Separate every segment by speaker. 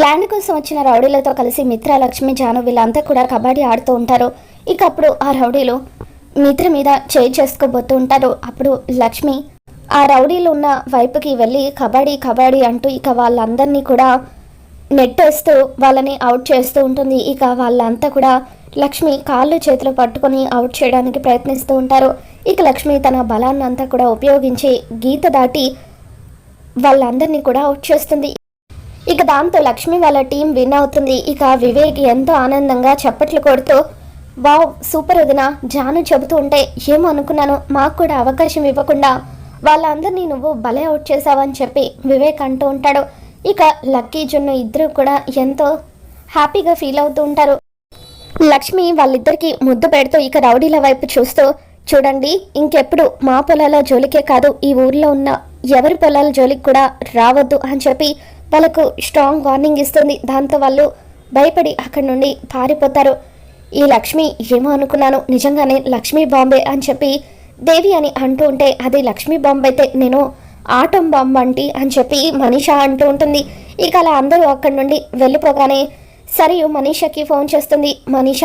Speaker 1: Land కోసం వచ్చిన రౌడీలతో కలిసి మిత్ర లక్ష్మి జాను వీళ్ళంతా కూడా కబడ్డీ ఆడుతూ ఉంటారు. ఇక అప్పుడు ఆ రౌడీలు మిత్ర మీద చేయి చేసుకోబోతూ ఉంటారు. అప్పుడు లక్ష్మి ఆ రౌడీలు ఉన్న వైపుకి వెళ్ళి కబడ్డీ కబడ్డీ అంటూ ఇక వాళ్ళందరినీ కూడా నెట్టేస్తూ వాళ్ళని అవుట్ చేస్తూ ఉంటుంది. ఇక వాళ్ళంతా కూడా లక్ష్మి కాళ్ళు చేతులు పట్టుకొని అవుట్ చేయడానికి ప్రయత్నిస్తూ ఉంటారు. ఇక లక్ష్మి తన బలాన్ని అంతా కూడా ఉపయోగించి గీత దాటి వాళ్ళందరినీ కూడా అవుట్ చేస్తుంది. ఇక దాంతో లక్ష్మి వాళ్ళ టీం విన్ అవుతుంది. ఇక వివేక్ ఎంతో ఆనందంగా చప్పట్లు కొడుతూ వావ్ సూపర్ వదిన జాను చెబుతూ ఉంటే ఏమో అనుకున్నాను మాకు కూడా అవకాశం ఇవ్వకుండా వాళ్ళందరినీ నువ్వు భలే అవుట్ చేసావని చెప్పి వివేక్ అంటూ ఉంటాడు. ఇక లక్కీ జున్ను ఇద్దరు కూడా ఎంతో హ్యాపీగా ఫీల్ అవుతూ ఉంటారు. లక్ష్మి వాళ్ళిద్దరికీ ముద్దు పెడుతూ ఇక రౌడీల వైపు చూస్తూ చూడండి ఇంకెప్పుడు మా పొలాల జోలికే కాదు ఈ ఊర్లో ఉన్న ఎవరి పొలాల జోలికి కూడా రావద్దు అని చెప్పి వాళ్ళకు స్ట్రాంగ్ వార్నింగ్ ఇస్తుంది. దాంతో వాళ్ళు భయపడి అక్కడి నుండి పారిపోతారు. ఈ లక్ష్మి ఏమో అనుకున్నాను. నిజంగానే లక్ష్మీ బాంబే అని చెప్పి దేవి అని అంటూ ఉంటే అది లక్ష్మీ బాంబే అయితే నేను ఆటం బాంబ్ అంటి అని చెప్పి మనీష అంటూ ఉంటుంది. ఇక అలా అందరూ అక్కడి నుండి వెళ్ళిపోగానే సరియు మనీషకి ఫోన్ చేస్తుంది. మనీష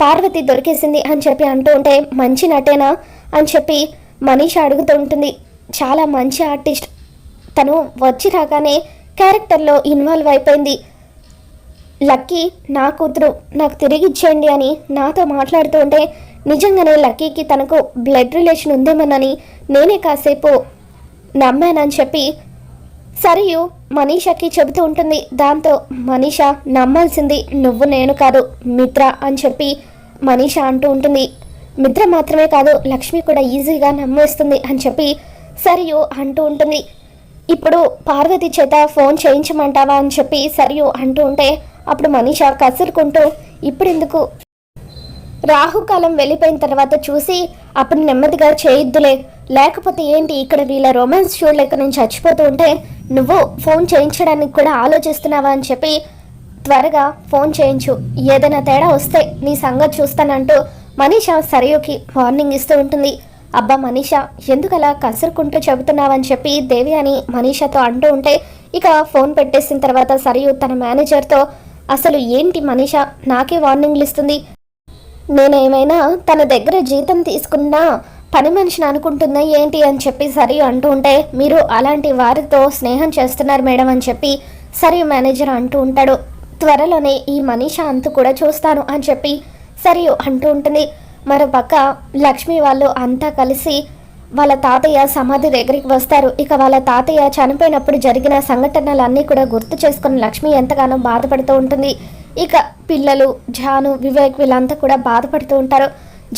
Speaker 1: పార్వతి దొరికేసింది అని చెప్పి అంటూ ఉంటే మంచి నటేనా అని చెప్పి మనీషా అడుగుతూ ఉంటుంది. చాలా మంచి ఆర్టిస్ట్. తను వచ్చి రాగానే క్యారెక్టర్లో ఇన్వాల్వ్ అయిపోయింది. లక్కీ నా కూతురు నాకు తిరిగి ఇచ్చేయండి అని నాతో మాట్లాడుతూ ఉంటే నిజంగానే లక్కీకి తనకు బ్లడ్ రిలేషన్ ఉందేమోనని నేనే కాసేపు నమ్మానని చెప్పి సరియు మనీషాకి చెబుతూ ఉంటుంది. దాంతో మనీషా నమ్మాల్సింది నువ్వు నేను కాదు మిత్ర అని చెప్పి మనీషా అంటూ ఉంటుంది. మిత్ర మాత్రమే కాదు లక్ష్మి కూడా ఈజీగా నమ్మేస్తుంది అని చెప్పి సరియు అంటూ ఉంటుంది. ఇప్పుడు పార్వతి చేత ఫోన్ చేయించమంటావా అని చెప్పి సరియు అంటూ ఉంటే అప్పుడు మనీష కసురుకుంటూ ఇప్పుడెందుకు? రాహుకాలం వెళ్ళిపోయిన తర్వాత చూసి అప్పుడు నెమ్మదిగా చేయొద్దులే. లేకపోతే ఏంటి ఇక్కడ వీళ్ళ రొమాన్స్ చూడలేక నేను చచ్చిపోతూ ఉంటే నువ్వు ఫోన్ చేయించడానికి కూడా ఆలోచిస్తున్నావా అని చెప్పి త్వరగా ఫోన్ చేయించు. ఏదైనా తేడా వస్తే నీ సంగతి చూస్తానంటూ మనీషా సరయుకి వార్నింగ్ ఇస్తూ ఉంటుంది. అబ్బా మనీషా ఎందుకలా కసురుకుంటూ చెబుతున్నావని చెప్పి దేవి అని మనీషాతో అంటూ ఉంటే ఇక ఫోన్ పెట్టేసిన తర్వాత సరియు తన మేనేజర్తో అసలు ఏంటి మనీష నాకే వార్నింగ్లు ఇస్తుంది నేనేమైనా తన దగ్గర జీతం తీసుకున్నా పని మనిషిని అనుకుంటుందా ఏంటి అని చెప్పి సరి అంటూ ఉంటే మీరు అలాంటి వారితో స్నేహం చేస్తున్నారు మేడం అని చెప్పి సరి మేనేజర్ అంటూ ఉంటాడు. త్వరలోనే ఈ మనీష అంతు కూడా చూస్తాను అని చెప్పి సరియు అంటూ ఉంటుంది. మరో పక్క లక్ష్మి వాళ్ళు అంతా కలిసి వాళ్ళ తాతయ్య సమాధి దగ్గరికి వస్తారు. ఇక వాళ్ళ తాతయ్య చనిపోయినప్పుడు జరిగిన సంఘటనలన్నీ కూడా గుర్తు చేసుకుని లక్ష్మి ఎంతగానో బాధపడుతూ ఉంటుంది. ఇక పిల్లలు జాను వివేక్ వీళ్ళంతా కూడా బాధపడుతూ ఉంటారు.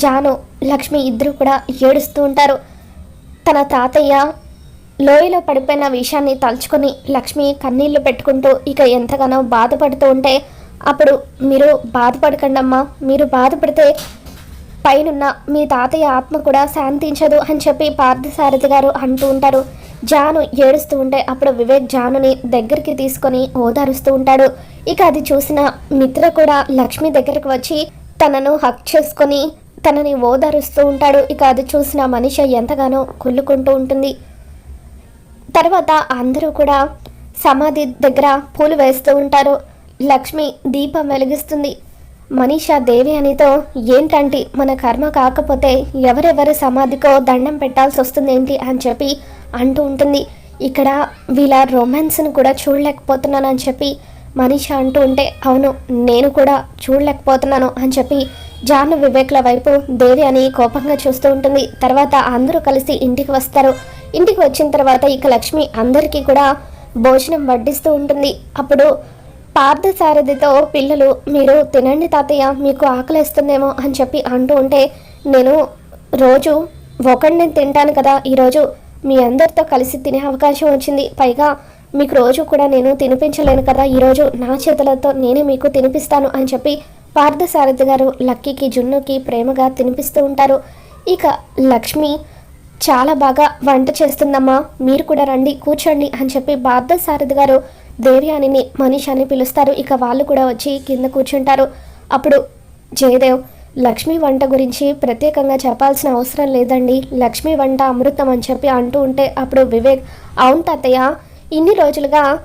Speaker 1: జాను లక్ష్మి ఇద్దరు కూడా ఏడుస్తూ ఉంటారు. తన తాతయ్య లోయలో పడిపోయిన విషయాన్ని తలుచుకొని లక్ష్మి కన్నీళ్ళు పెట్టుకుంటూ ఇక ఎంతగానో బాధపడుతూ ఉంటే అప్పుడు మీరు బాధపడకండమ్మా మీరు బాధపడితే పైనున్న మీ తాతయ్య ఆత్మ కూడా శాంతించదు అని చెప్పి పార్థసారథి గారు అంటూ ఉంటారు. జాను ఏడుస్తూ ఉంటే అప్పుడు వివేక్ జానుని దగ్గరికి తీసుకొని ఓదారుస్తూ ఉంటాడు. ఇక అది చూసిన మిత్ర కూడా లక్ష్మి దగ్గరకు వచ్చి తనను హక్ చేసుకొని తనని ఓదారుస్తూ ఉంటాడు. ఇక అది చూసిన మనిషి ఎంతగానో కుళ్ళుకుంటూ ఉంటుంది. తర్వాత అందరూ కూడా సమాధి దగ్గర పూలు వేస్తూ ఉంటారు. లక్ష్మి దీపం వెలిగిస్తుంది. మనీషా దేవి అనితో ఏంటంటే మన కర్మ కాకపోతే ఎవరెవరి సమాధికో దండం పెట్టాల్సి వస్తుందేంటి అని చెప్పి అంటూ ఉంటుంది. ఇక్కడ వీళ్ళ రొమాన్స్ను కూడా చూడలేకపోతున్నాను అని చెప్పి మనీష అంటూ ఉంటే అవును నేను కూడా చూడలేకపోతున్నాను అని చెప్పి జాను వివేక్ల వైపు దేవి అని కోపంగా చూస్తూ ఉంటుంది. తర్వాత అందరూ కలిసి ఇంటికి వస్తారు. ఇంటికి వచ్చిన తర్వాత ఇక లక్ష్మి అందరికీ కూడా భోజనం వడ్డిస్తూ ఉంటుంది. అప్పుడు పార్థసారథితో పిల్లలు మీరు తినండి తాతయ్య మీకు ఆకలిస్తుందేమో అని చెప్పి అంటూ ఉంటే నేను రోజు ఒకడిని తింటాను కదా ఈరోజు మీ అందరితో కలిసి తినే అవకాశం వచ్చింది. పైగా మీకు రోజు కూడా నేను తినిపించలేను కదా ఈరోజు నా చేతులతో నేనే మీకు తినిపిస్తాను అని చెప్పి పార్థసారథి గారు లక్కీకి జున్నుకి ప్రేమగా తినిపిస్తూ ఉంటారు. ఇక లక్ష్మి చాలా బాగా వంట చేస్తుందమ్మా మీరు కూడా రండి కూర్చోండి అని చెప్పి పార్థసారథి గారు దేవ్యానిని మనీష్ అని పిలుస్తారు. ఇక వాళ్ళు కూడా వచ్చి కింద కూర్చుంటారు. అప్పుడు జయదేవ్ లక్ష్మి వంట గురించి ప్రత్యేకంగా చెప్పాల్సిన అవసరం లేదండి. లక్ష్మి వంట అమృతం అని చెప్పి అంటూ ఉంటే అప్పుడు వివేక్ అవును తాతయ్య ఇన్ని రోజులుగా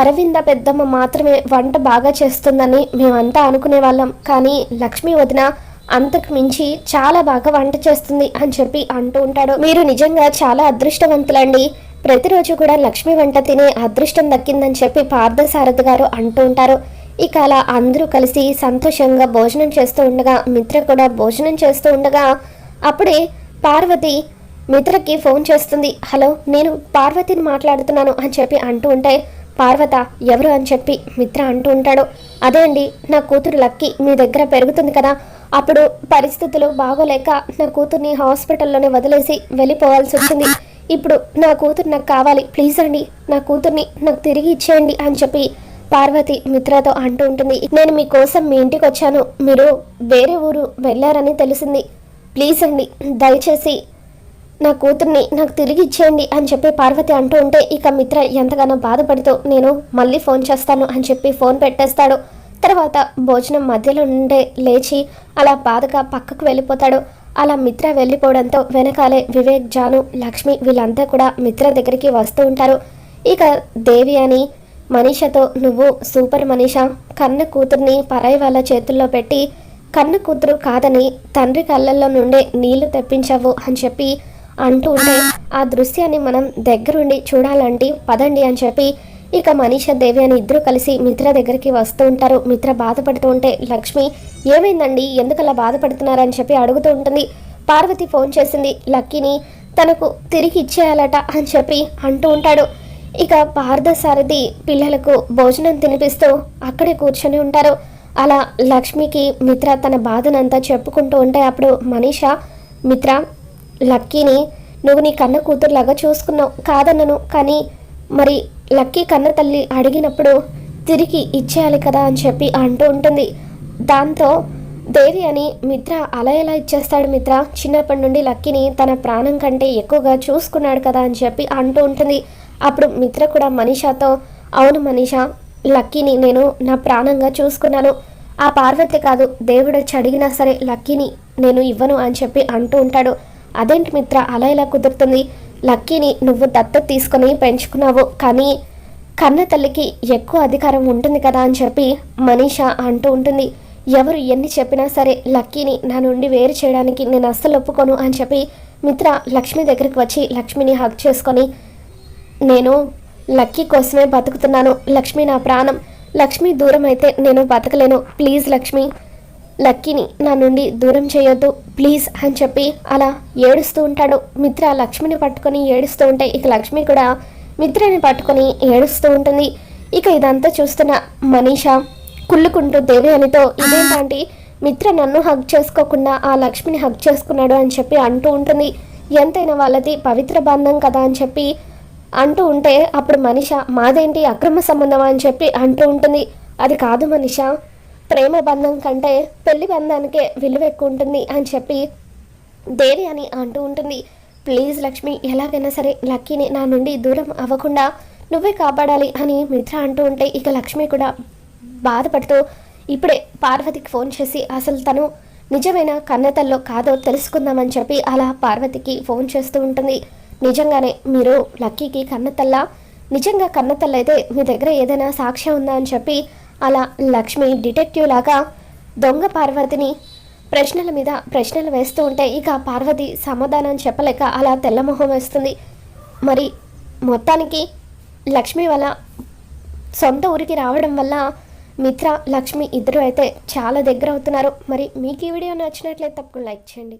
Speaker 1: అరవింద పెద్దమ్మ మాత్రమే వంట బాగా చేస్తుందని మేమంతా అనుకునే వాళ్ళం. కానీ లక్ష్మి వదిన అంతకు మించి చాలా బాగా వంట చేస్తుంది అని చెప్పి అంటూ ఉంటాడు. మీరు నిజంగా చాలా అదృష్టవంతులండి. ప్రతిరోజు కూడా లక్ష్మి వంట తినే అదృష్టం దక్కిందని చెప్పి పార్థసారథి గారు అంటూ ఉంటారు. ఇక అలా అందరూ కలిసి సంతోషంగా భోజనం చేస్తూ ఉండగా మిత్ర కూడా భోజనం చేస్తూ ఉండగా అప్పుడే పార్వతి మిత్రకి ఫోన్ చేస్తుంది. హలో నేను పార్వతిని మాట్లాడుతున్నాను అని చెప్పి అంటూ ఉంటే పార్వత ఎవరు? అని చెప్పి మిత్ర అంటూ ఉంటాడు. అదే అండి నా కూతురు లక్కి మీ దగ్గర పెరుగుతుంది కదా. అప్పుడు పరిస్థితులు బాగోలేక నా కూతుర్ని హాస్పిటల్లోనే వదిలేసి వెళ్ళిపోవాల్సి వచ్చింది. ఇప్పుడు నా కూతురు నాకు కావాలి. ప్లీజ్ అండి నా కూతుర్ని నాకు తిరిగి ఇచ్చేయండి అని చెప్పి పార్వతి మిత్రతో అంటూ ఉంటుంది. నేను మీకోసం మీ ఇంటికి వచ్చాను. మీరు వేరే ఊరు వెళ్ళారని తెలిసింది. ప్లీజ్ అండి దయచేసి నా కూతుర్ని నాకు తిరిగి ఇచ్చేయండి అని చెప్పి పార్వతి అంటూ ఉంటే ఇక మిత్ర ఎంతగానో బాధపడుతూ నేను మళ్ళీ ఫోన్ చేస్తాను అని చెప్పి ఫోన్ పెట్టేస్తాడు. తర్వాత భోజనం మధ్యలో నుండే లేచి అలా బాధగా పక్కకు వెళ్ళిపోతాడు. అలా మిత్ర వెళ్ళిపోవడంతో వెనకాలే వివేక్ జాను లక్ష్మి వీళ్ళంతా కూడా మిత్ర దగ్గరికి వస్తూ ఉంటారు. ఇక దేవి అని మనీషతో నువ్వు సూపర్ మనీష కన్న కూతుర్ని పరాయి వాళ్ళ చేతుల్లో పెట్టి కన్ను కూతురు కాదని తండ్రి కళ్ళల్లో నుండే నీళ్ళు తెప్పించావు అని చెప్పి అంటూ ఉంటే ఆ దృశ్యాన్ని మనం దగ్గరుండి చూడాలంటే పదండి అని చెప్పి ఇక మనీష దేవి అని ఇద్దరు కలిసి మిత్ర దగ్గరికి వస్తూ ఉంటారు. మిత్ర బాధపడుతూ ఉంటే లక్ష్మి ఏమైందండి? ఎందుకలా బాధపడుతున్నారని చెప్పి అడుగుతూ ఉంటుంది. పార్వతి ఫోన్ చేసింది. లక్కీని తనకు తిరిగి ఇచ్చేయాలట అని చెప్పి అంటూ ఉంటాడు. ఇక పార్థసారథి పిల్లలకు భోజనం తినిపిస్తూ అక్కడే కూర్చొని ఉంటారు. అలా లక్ష్మికి మిత్ర తన బాధనంతా చెప్పుకుంటూ ఉంటే అప్పుడు మనీష మిత్ర లక్కీని నువ్వు నీ కన్న కూతురులాగా చూసుకున్నావు కాదన్నను కానీ మరి లక్కీ కన్న తల్లి అడిగినప్పుడు తిరిగి ఇచ్చేయాలి కదా అని చెప్పి అంటూ ఉంటుంది. దాంతో దేవి అని మిత్ర అలా ఎలా ఇచ్చేస్తాడు మిత్ర? చిన్నప్పటి నుండి లక్కీని తన ప్రాణం కంటే ఎక్కువగా చూసుకున్నాడు కదా అని చెప్పి అంటూ ఉంటుంది. అప్పుడు మిత్ర కూడా మనీషాతో అవును మనీషా లక్కీని నేను నా ప్రాణంగా చూసుకున్నాను. ఆ పార్వతి కాదు దేవుడు చడిగినా అడిగినా సరే లక్కీని నేను ఇవ్వను అని చెప్పి అంటూ ఉంటాడు. అదేంటి మిత్ర అలా ఎలా కుదురుతుంది? లక్కీని నువ్వు దత్తత తీసుకొని పెంచుకున్నావు కానీ కన్న తల్లికి ఎక్కువ అధికారం ఉంటుంది కదా అని చెప్పి మనీష అంటూ ఉంటుంది. ఎవరు ఎన్ని చెప్పినా సరే లక్కీని నా నుండి వేరు చేయడానికి నేను అస్సలు ఒప్పుకోను అని చెప్పి మిత్ర లక్ష్మి దగ్గరికి వచ్చి లక్ష్మిని హక్ చేసుకొని నేను లక్కీ కోసమే బతుకుతున్నాను. లక్ష్మి నా ప్రాణం. లక్ష్మి దూరం అయితే నేను బతకలేను. ప్లీజ్ లక్ష్మి లక్కీని నా నుండి దూరం చేయొద్దు. ప్లీజ్ అని చెప్పి అలా ఏడుస్తూ ఉంటాడు. మిత్ర లక్ష్మిని పట్టుకొని ఏడుస్తూ ఉంటే ఇక లక్ష్మి కూడా మిత్రని పట్టుకొని ఏడుస్తూ ఉంటుంది. ఇక ఇదంతా చూస్తున్న మనీషా కుళ్ళుకుంటూ దేవయానితో ఇదేంటంటే? మిత్ర నన్ను హగ్ చేసుకోకుండా ఆ లక్ష్మిని హగ్ చేసుకున్నాడు అని చెప్పి అంటూ ఉంటుంది. ఎంతైనా వాళ్ళది పవిత్ర బంధం కదా అని చెప్పి అంటూ ఉంటే అప్పుడు మనిష మాదేంటి? అక్రమ సంబంధం అని చెప్పి అంటూ ఉంటుంది. అది కాదు మనిష. ప్రేమ బంధం కంటే పెళ్ళి బంధానికే విలువ ఎక్కువ ఉంటుంది అని చెప్పి దేవి అని అంటూ ఉంటుంది. ప్లీజ్ లక్ష్మి ఎలాగైనా సరే లక్కీని నా నుండి దూరం అవ్వకుండా నువ్వే కాపాడాలి అని మిత్ర అంటూ ఉంటే ఇక లక్ష్మి కూడా బాధపడుతూ ఇప్పుడే పార్వతికి ఫోన్ చేసి అసలు తను నిజమైన కన్నతల్లో కాదో తెలుసుకుందామని చెప్పి అలా పార్వతికి ఫోన్ చేస్తూ ఉంటుంది. నిజంగానే మీరు లక్కీకి కన్నతల్ల? నిజంగా కన్నతల్ల అయితే మీ దగ్గర ఏదైనా సాక్ష్యం ఉందా అని చెప్పి అలా లక్ష్మి డిటెక్టివ్ లాగా దొంగ పార్వతిని ప్రశ్నల మీద ప్రశ్నలు వేస్తూ ఉంటే ఇక పార్వతి సమాధానం చెప్పలేక అలా తెల్లమొహం వేస్తుంది. మరి మొత్తానికి లక్ష్మి వల్ల సొంత ఊరికి రావడం వల్ల మిత్ర లక్ష్మి ఇద్దరు అయితే చాలా దగ్గర అవుతున్నారు. మరి మీకు ఈ వీడియో నచ్చినట్లయితే తప్పకుండా లైక్ చేయండి.